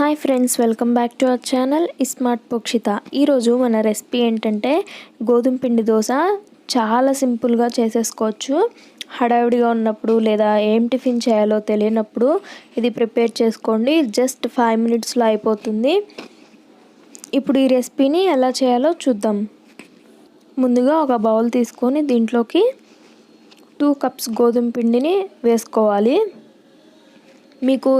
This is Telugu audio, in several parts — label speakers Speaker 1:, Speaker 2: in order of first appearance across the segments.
Speaker 1: Hi friends welcome back to our channel smart పోక్షిత. ఈరోజు మన రెసిపీ ఏంటంటే గోధుమ పిండి దోశ. చాలా సింపుల్గా చేసేసుకోవచ్చు. హడావిడిగా ఉన్నప్పుడు లేదా ఏం టిఫిన్ చేయాలో తెలియనప్పుడు ఇది ప్రిపేర్ చేసుకోండి. జస్ట్ ఫైవ్ మినిట్స్లో అయిపోతుంది. ఇప్పుడు ఈ రెసిపీని ఎలా చేయాలో చూద్దాం. ముందుగా ఒక బౌల్ తీసుకొని దీంట్లోకి టూ కప్స్ గోధుమ పిండిని వేసుకోవాలి. మీకు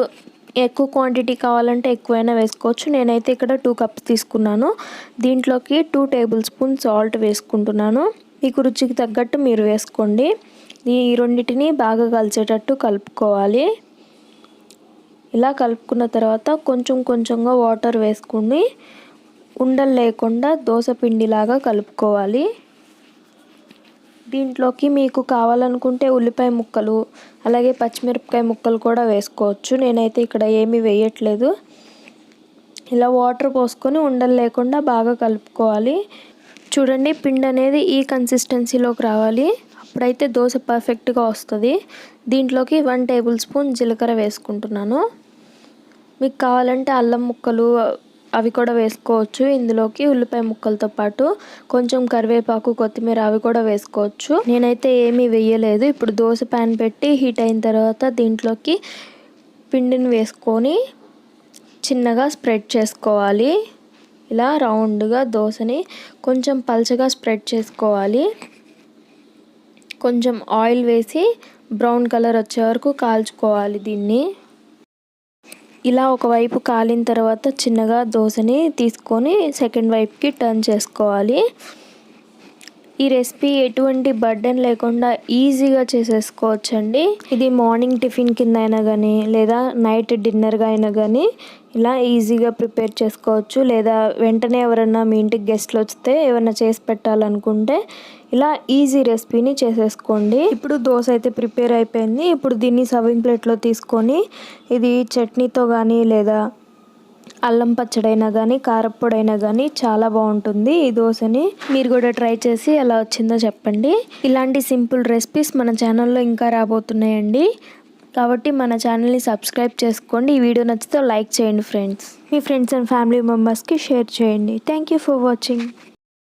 Speaker 1: ఎక్కువ క్వాంటిటీ కావాలంటే ఎక్కువైనా వేసుకోవచ్చు. నేనైతే ఇక్కడ టూ కప్స్ తీసుకున్నాను. దీంట్లోకి టూ టేబుల్ స్పూన్ సాల్ట్ వేసుకుంటున్నాను. మీకు రుచికి తగ్గట్టు మీరు వేసుకోండి. ఈ రెండింటిని బాగా కలిసేటట్టు కలుపుకోవాలి. ఇలా కలుపుకున్న తర్వాత కొంచెం కొంచెంగా వాటర్ వేసుకుని ఉండలు లేకుండా దోశ పిండిలాగా కలుపుకోవాలి. దీంట్లోకి మీకు కావాలనుకుంటే ఉల్లిపాయ ముక్కలు అలాగే పచ్చిమిరపకాయ ముక్కలు కూడా వేసుకోవచ్చు. నేనైతే ఇక్కడ ఏమీ వేయట్లేదు. ఇలా వాటర్ పోసుకొని ఉండలు లేకుండా బాగా కలుపుకోవాలి. చూడండి పిండి అనేది ఈ కన్సిస్టెన్సీలోకి రావాలి. అప్పుడైతే దోశ పర్ఫెక్ట్గా వస్తుంది. దీంట్లోకి వన్ టేబుల్ స్పూన్ జీలకర్ర వేసుకుంటున్నాను. మీకు కావాలంటే అల్లం ముక్కలు అవి కూడా వేసుకోవచ్చు. ఇందులోకి ఉల్లిపాయ ముక్కలతో పాటు కొంచెం కరివేపాకు కొత్తిమీర అవి కూడా వేసుకోవచ్చు. నేనైతే ఏమీ వేయలేదు. ఇప్పుడు దోశ ప్యాన్ పెట్టి హీట్ అయిన తర్వాత దీంట్లోకి పిండిని వేసుకొని చిన్నగా స్ప్రెడ్ చేసుకోవాలి. ఇలా రౌండ్గా దోశని కొంచెం పల్చగా స్ప్రెడ్ చేసుకోవాలి. కొంచెం ఆయిల్ వేసి బ్రౌన్ కలర్ వచ్చే వరకు కాల్చుకోవాలి దీన్ని. ఇలా ఒకవైపు కాలిన తర్వాత చిన్నగా దోశని తీసుకొని సెకండ్ వైపుకి టర్న్ చేసుకోవాలి. ఈ రెసిపీ ఎటువంటి బర్డెన్ లేకుండా ఈజీగా చేసేసుకోవచ్చండి. ఇది మార్నింగ్ టిఫిన్ కింద అయినా కానీ లేదా నైట్ డిన్నర్గా అయినా కానీ ఇలా ఈజీగా ప్రిపేర్ చేసుకోవచ్చు. లేదా వెంటనే ఎవరన్నా మీ ఇంటికి గెస్ట్లు వస్తే ఏమైనా చేసి పెట్టాలనుకుంటే ఇలా ఈజీ రెసిపీని చేసేసుకోండి. ఇప్పుడు దోశ అయితే ప్రిపేర్ అయిపోయింది. ఇప్పుడు దీన్ని సర్వింగ్ ప్లేట్లో తీసుకొని ఇది చట్నీతో కానీ లేదా అల్లం పచ్చడైనా కానీ కారప్పొడైనా కానీ చాలా బాగుంటుంది. ఈ దోశని మీరు కూడా ట్రై చేసి ఎలా వచ్చిందో చెప్పండి. ఇలాంటి సింపుల్ రెసిపీస్ మన ఛానల్లో ఇంకా రాబోతున్నాయండి. కాబట్టి మన ఛానల్ని సబ్స్క్రైబ్ చేసుకోండి. ఈ వీడియో నచ్చితే లైక్ చేయండి ఫ్రెండ్స్. మీ ఫ్రెండ్స్ అండ్ ఫ్యామిలీ మెంబర్స్కి షేర్ చేయండి. Thank you for watching.